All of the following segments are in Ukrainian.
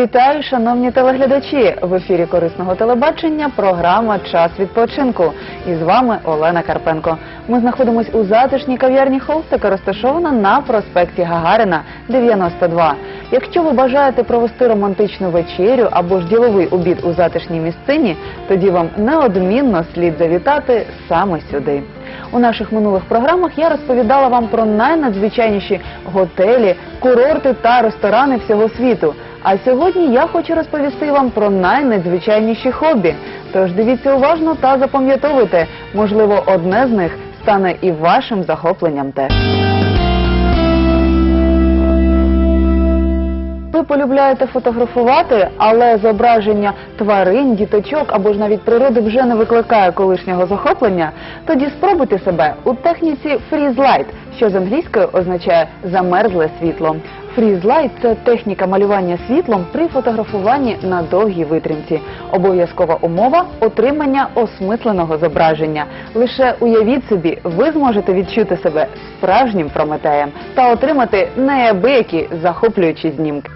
Вітаю, шановні телеглядачі! В ефірі корисного телебачення програма Час відпочинку. І з вами Олена Карпенко. Ми знаходимося у затишній кав'ярні Холстика, розташована на проспекті Гагарина, 92. Якщо ви бажаєте провести романтичну вечерю або ж діловий обід у затишній місцині, тоді вам неодмінно слід завітати саме сюди. У наших минулих програмах я розповідала вам про найнадзвичайніші готелі, курорти та ресторани всього світу. А сьогодні я хочу розповісти вам про найнадзвичайніші хобі. Тож дивіться уважно та запам'ятовуйте, можливо, одне з них стане і вашим захопленням теж. Ви полюбляєте фотографувати, але зображення тварин, діточок або ж навіть природи вже не викликає колишнього захоплення, тоді спробуйте себе у техніці Light, що з англійської означає замерзле світло. Freeze це техніка малювання світлом при фотографуванні на довгій витримці. Обов'язкова умова отримання осмисленого зображення. Лише уявіть собі, ви зможете відчути себе справжнім прометеєм та отримати неабиякі захоплюючі знімки.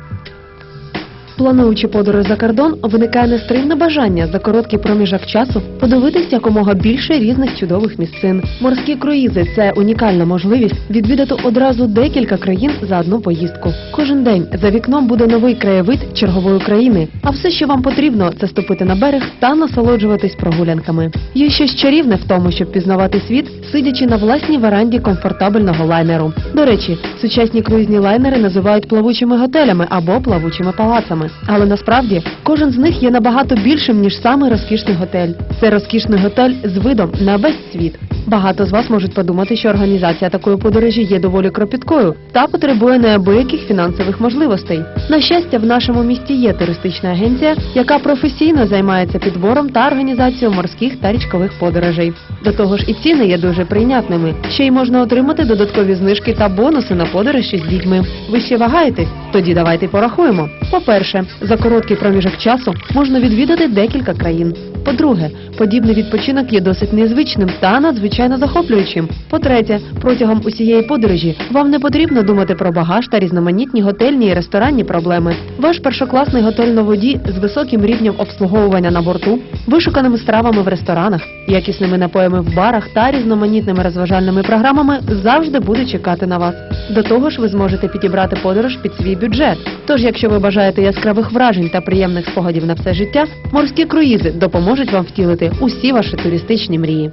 Плануючи подорож за кордон, виникає нестримне бажання за короткий проміжок часу подивитись якомога більше різних чудових місцин. Морські круїзи це унікальна можливість відвідати одразу декілька країн за одну поїздку. Кожен день за вікном буде новий краєвид чергової країни. А все, що вам потрібно, це ступити на берег та насолоджуватись прогулянками. Є щось чарівне в тому, щоб пізнавати світ, сидячи на власній веранді комфортабельного лайнеру. До речі, сучасні круїзні лайнери називають плавучими готелями або плавучими палацами. Але насправді кожен з них є набагато більшим ніж саме розкішний готель. Це розкішний готель з видом на весь світ. Багато з вас можуть подумати, що організація такої подорожі є доволі кропіткою та потребує неабияких фінансових можливостей. На щастя, в нашому місті є туристична агенція, яка професійно займається підбором та організацією морських та річкових подорожей. До того ж, і ціни є дуже прийнятними. Ще й можна отримати додаткові знижки та бонуси на подорожі з дітьми. Ви ще вагаєтесь? Тоді давайте порахуємо. По-перше, за короткий проміжок часу можна відвідати декілька країн. По-друге, подібний відпочинок є досить незвичним та надзвичайно захоплюючим. По-третє, протягом усієї подорожі вам не потрібно думати про багаж та різноманітні готельні і ресторанні проблеми. Ваш першокласний готель на воді з високим рівнем обслуговування на борту, вишуканими стравами в ресторанах, якісними напоями в барах та різноманітними розважальними програмами завжди буде чекати на вас. До того ж, ви зможете підібрати подорож під свій бюджет. Тож, якщо ви бажаєте яскравих вражень та приємних спогадів на все життя, морські круїзи допоможуть вам втілити усі ваші туристичні мрії.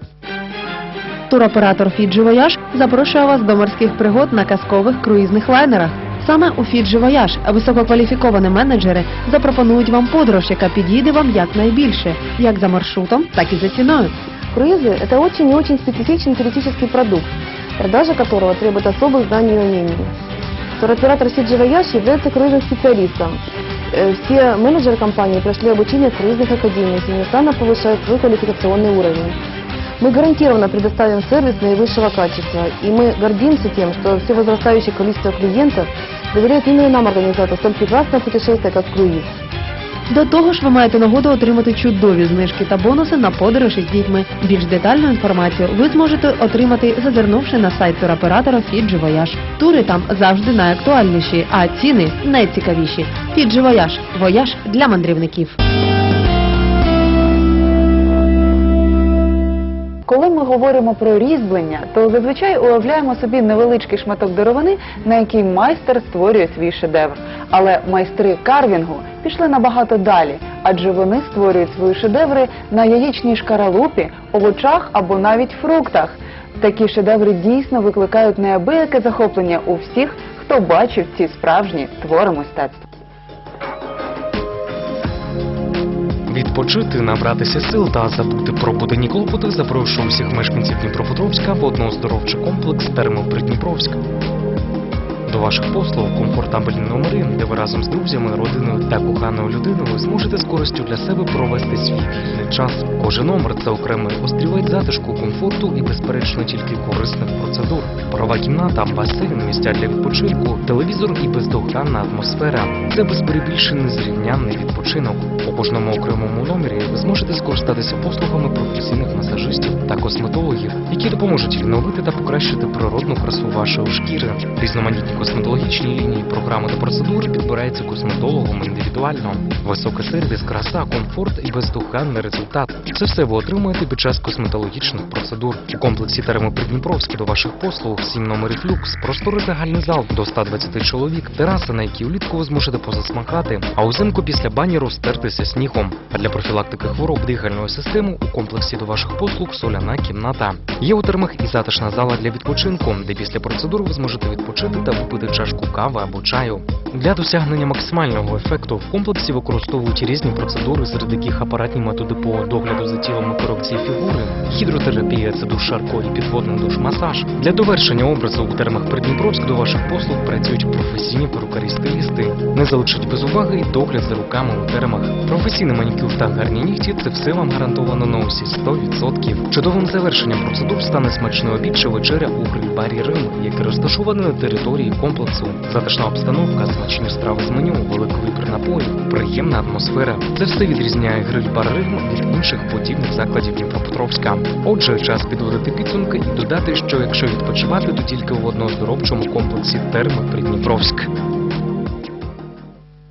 Туроператор Фіджі Вояж запрошує вас до морських пригод на казкових круїзних лайнерах. Саме у Фіджі Вояж висококваліфіковані менеджери запропонують вам подорож, яка підійде вам якнайбільше, як за маршрутом, так і за ціною. Круизы – это очень и очень специфичный туристический продукт, продажа которого требует особых знаний и умений. Туроператор Сиджи Вояж является круизным специалистом. Э, Все менеджеры компании прошли обучение в круизных академиях и неустанно повышают свой квалификационный уровень. Мы гарантированно предоставим сервис наивысшего качества, и мы гордимся тем, что все возрастающее количество клиентов доверяют именно нам организовать столь прекрасное путешествие, как круиз. До того ж, ви маєте нагоду отримати чудові знижки та бонуси на подорожі з дітьми. Більш детальну інформацію ви зможете отримати, зазирнувши на сайт туроператора Фіджі Вояж. Тури там завжди найактуальніші, а ціни найцікавіші. Фіджі Вояж – вояж для мандрівників. Коли ми говоримо про різьблення, то зазвичай уявляємо собі невеличкий шматок деревини, на який майстер створює свій шедевр. Але майстри карвінгу пішли набагато далі, адже вони створюють свої шедеври на яєчній шкаралупі, овочах або навіть фруктах. Такі шедеври дійсно викликають неабияке захоплення у всіх, хто бачив ці справжні твори мистецтва. Відпочити, набратися сил та забути про буденні клопоти запрошую всіх мешканців Дніпропетровська в однооздоровчий комплекс Термопридніпровська. До ваших послуг комфортабельні номери, де ви разом з друзями, родиною та коханою людиною зможете з користю для себе провести свій вільний час. Кожен номер це окремий острівець затишку, комфорту і, безперечно, тільки корисних процедур. Права кімната, басейн, місця для відпочинку, телевізор і спонтанна атмосфера. Це без перебільшень незрівнянний відпочинок. У кожному окремому номері ви зможете скористатися послугами професійних масажистів та косметологів, які допоможуть відновити та покращити природну красу вашої шкіри. Різноманітні косметологічні лінії, програми та процедури підбираються косметологом індивідуально. Високий сервіс, краса, комфорт і бездоганний результат. Це все ви отримуєте під час косметологічних процедур. У комплексі терми Придніпровське до ваших послуг 7 номерів люкс, просторий загальний зал до 120 чоловік, тераса, на якій улітку ви зможете позасмакати, а узимку після бані розтертися снігом. А для профілактики хвороб дихальної системи у комплексі до ваших послуг соляна кімната. Є у термах і затишна зала для відпочинку, де після процедур ви зможете відпочити та випити чашку кави або чаю. Для досягнення максимального ефекту в комплексі використовують різні процедури, серед яких апаратні методи по догляду за тілом і корекції фігури, гідротерапія це душ шарко і підводний душ масаж. Для довершення образу у термах Придніпровськ до ваших послуг працюють професійні перукарі-стилісти. Не залишить без уваги і догляд за руками у термах. Професійний манікюр та гарні нігті це все вам гарантовано на усі 100%. Чудовим завершенням процедур стане смачний обід чи вечеря у гриль-барі Рим, який розташований на території комплексу. Затишна обстановка, смачні страви з меню, великий напоїв, приємна атмосфера. Це все відрізняє гриль-бар Рим від інших подібних закладів Дніпропетровська. Отже, час підводити підсумки і додати, що якщо відпочивати, то тільки в одноздоровчому комплексі Терми Придніпровськ.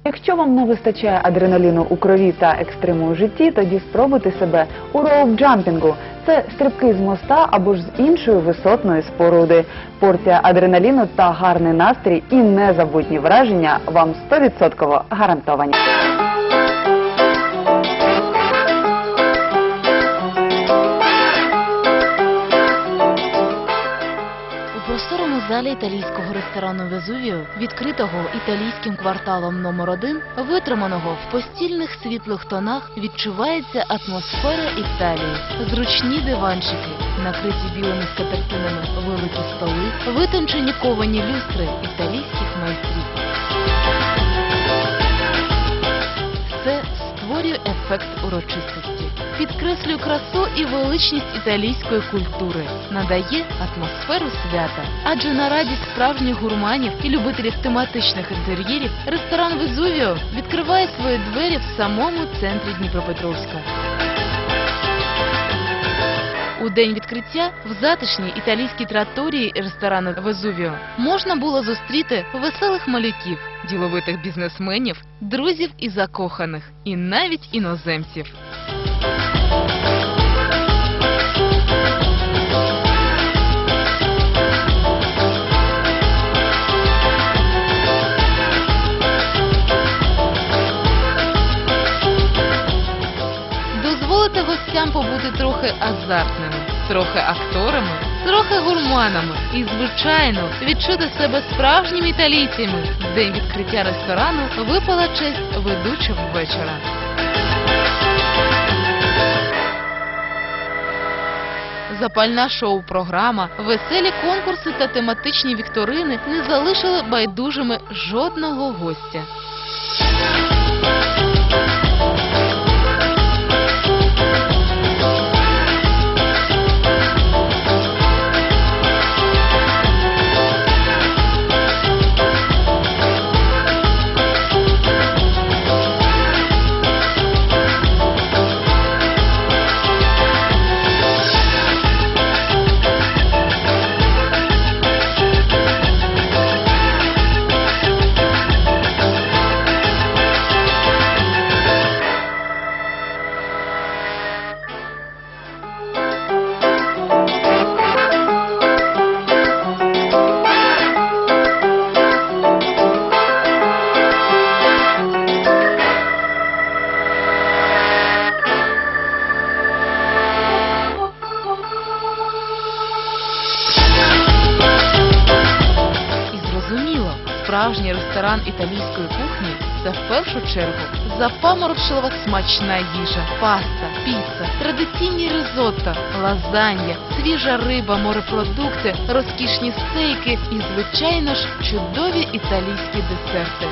Якщо вам не вистачає адреналіну у крові та екстриму у житті, тоді спробуйте себе у роуп-джампінгу. Це стрибки з моста або ж з іншої висотної споруди. Порція адреналіну та гарний настрій і незабутні враження вам 100% гарантовані. Італійського ресторану Везувіо, відкритого італійським кварталом номер 1 витриманого в постільних світлих тонах, відчувається атмосфера Італії. Зручні диванчики, накриті білими скатертинами великі столи, витончені ковані люстри італійських майстрів. Це створює ефект урочистості, підкреслює красу і величність італійської культури, надає атмосферу свята. Адже на радість справжніх гурманів і любителів тематичних інтер'єрів ресторан Везувіо відкриває свої двері в самому центрі Дніпропетровська. У день відкриття в затишній італійській траторії ресторану Везувіо можна було зустріти веселих малюків, діловитих бізнесменів, друзів і закоханих, і навіть іноземців. Азартними, трохи акторами, трохи гурманами і, звичайно, відчути себе справжніми італійцями. В день відкриття ресторану випала честь ведучого вечора. Запальна шоу-програма, веселі конкурси та тематичні вікторини не залишили байдужими жодного гостя. Справжній ресторан італійської кухні це в першу чергу запаморочлива смачна їжа, паста, піца, традиційні ризотто, лазанья, свіжа риба, морепродукти, розкішні стейки і, звичайно ж, чудові італійські десерти.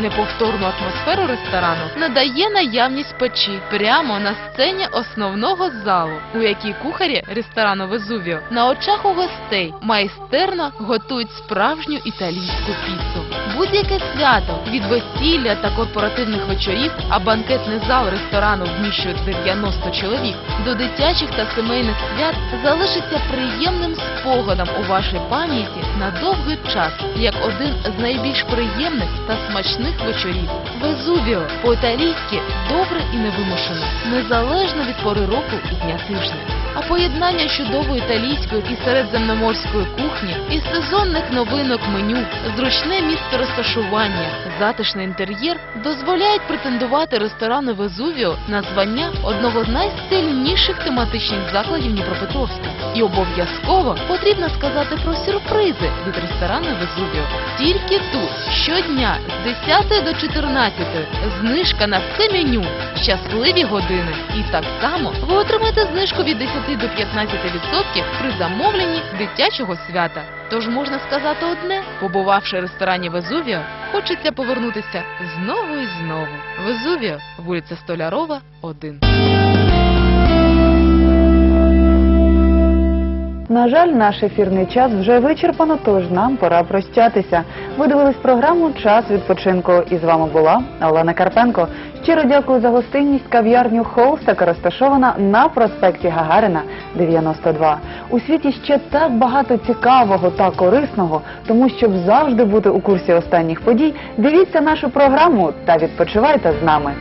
Неповторну атмосферу ресторану надає наявність печі прямо на сцені основного залу, у якій кухарі ресторану Везувіо на очах у гостей майстерно готують справжню італійську піцу. Будь-яке свято від весілля та корпоративних вечорів, а банкетний зал ресторану вміщує 90 чоловік, до дитячих та сімейних свят залишиться приємним спогадом у вашій пам'яті на довгий час, як один з найбільш приємних та смачних вечорів. Везувіо по-італійськи добре і невимушено, незалежно від пори року і дня тижня. А поєднання чудової італійської і середземноморської кухні і сезонних новинок меню, зручне місце розташування, затишний інтер'єр дозволяють претендувати ресторану Везувіо на звання одного з найстильніших тематичних закладів Дніпропетровська. І обов'язково потрібно сказати про сюрпризи від ресторану Везувіо. Тільки тут щодня з 10 до 14 знижка на все меню, щасливі години. І так само ви отримаєте знижку від 10 до 15% при замовленні дитячого свята. Тож можна сказати одне, побувавши в ресторані Везувіо, хочеться повернутися знову і знову. Везувіо, вулиця Столярова, 1. На жаль, наш ефірний час вже вичерпано, тож нам пора прощатися. Ви дивились програму Час відпочинку. І з вами була Олена Карпенко. Щиро дякую за гостинність кав'ярню Холст, яка розташована на проспекті Гагарина 92. У світі ще так багато цікавого та корисного, тому щоб завжди бути у курсі останніх подій, дивіться нашу програму та відпочивайте з нами.